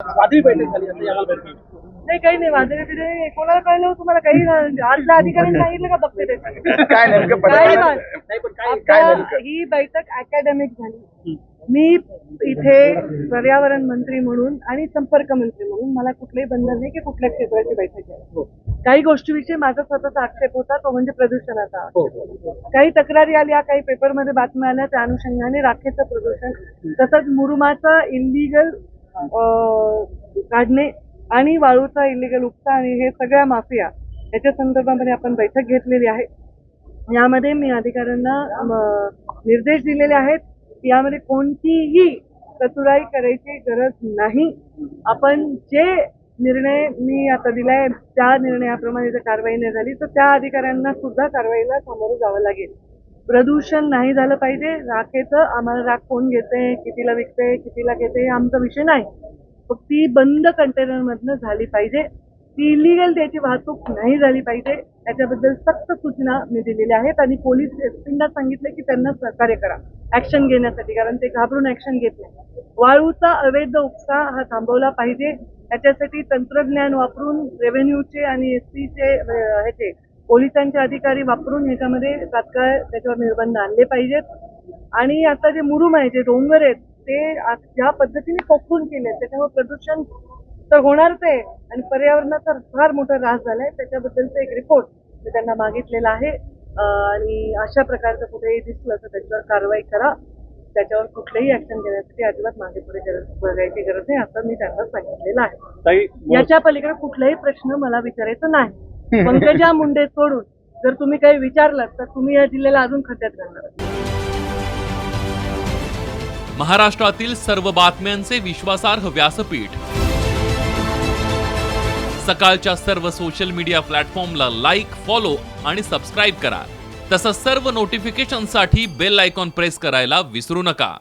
वादळी बैठक झाली असं याला भेटली नाही काही नाही माझ्या तिथे कोणाला कळलं? हो तुम्हाला काही. आजच्या अधिकाऱ्यांनी सांगितलं का बघते ते काय नेमकं काय परिस्थिती- नाही. नाही पण काय काय आता नेमकं? ही बैठक अकॅडमिक झाली. मी इथे पर्यावरण मंत्री म्हणून आणि संपर्क मंत्री म्हणून मला कुठलंही बंधन नाही की कुठल्या क्षेत्राची बैठक आहे. काही गोष्टीविषयी माझा स्वतःचा आक्षेप होता तो म्हणजे प्रदूषणाचा हो काही तक्रारी आल्या काही पेपरमध्ये बातम्या आल्या त्या अनुषंगाने राखेचं प्रदूषण तसंच मुरुमाचा इलिगल काढणे आणि वाळूचा इलिगल उपसा आणि हे सगळ्या माफिया याच्या संदर्भामध्ये आपण बैठक घेतलेली आहे. यामध्ये मी अधिकाऱ्यांना निर्देश दिलेले आहेत यामध्ये कोणतीही चतुराई करायची गरज नाही. आपण जे निर्णय मी आता दिलाय त्या निर्णयाप्रमाणे जर कारवाई नाही झाली तर त्या अधिकाऱ्यांना सुद्धा कारवाईला सामोरं जावं लागेल. प्रदूषण नाही झालं पाहिजे. राखेचं आम्हाला राख कोण घेते कितीला विकते कितीला घेते हे आमचा विषय नाही. मग ती बंद कंटेनरमधनं झाली पाहिजे. ती इलिगल त्याची वाहतूक नाही झाली पाहिजे. याच्याबद्दल सक्त सूचना मी दिलेल्या आहेत आणि पोलीस एसपींना सांगितले की त्यांना सहकार्य करा. ऍक्शन घेण्यासाठी कारण ते घाबरून ऍक्शन घेत नाही. वाळूचा अवैध उपसा हा थांबवला पाहिजे. याच्यासाठी तंत्रज्ञान वापरून रेव्हेन्यूचे आणि एस टीचे ह्याचे पोलिसांचे अधिकारी वापरून ह्याच्यामध्ये तात्काळ त्याच्यावर निर्बंध आणले पाहिजेत. आणि आता जे मुरुम आहे जे डोंगर आहेत ते ज्या पद्धतीने पोखरून केले त्याच्यामुळे प्रदूषण तर होणारच आहे आणि पर्यावरणाचा फार मोठा ऱ्हास झालाय. त्याच्याबद्दलचा एक रिपोर्ट मी त्यांना मागितलेला आहे. आणि अशा प्रकारचं कुठेही दिसलं तर त्याच्यावर कारवाई करा. त्याच्यावर कुठलेही ऍक्शन घेण्यासाठी अजिबात मागे पुढे गरज बघायची गरज नाही असं मी त्यांना सांगितलेलं आहे. याच्या पलीकडे कुठलाही प्रश्न मला विचारायचा नाही. पंकजा मुंडे सोडून जर तुम्ही काही विचारलं तर तुम्ही या जिल्ह्याला अजून खड्ड्यात घालणार महाराष्ट्रातील सर्व बातम्यांचे विश्वासार्ह व्यासपीठ. सकाळच्या सर्व सोशल मीडिया प्लॅटफॉर्मला लाईक फॉलो आणि सबस्क्राईब करा. तसंच सर्व नोटिफिकेशनसाठी बेल आयकॉन प्रेस करायला विसरू नका.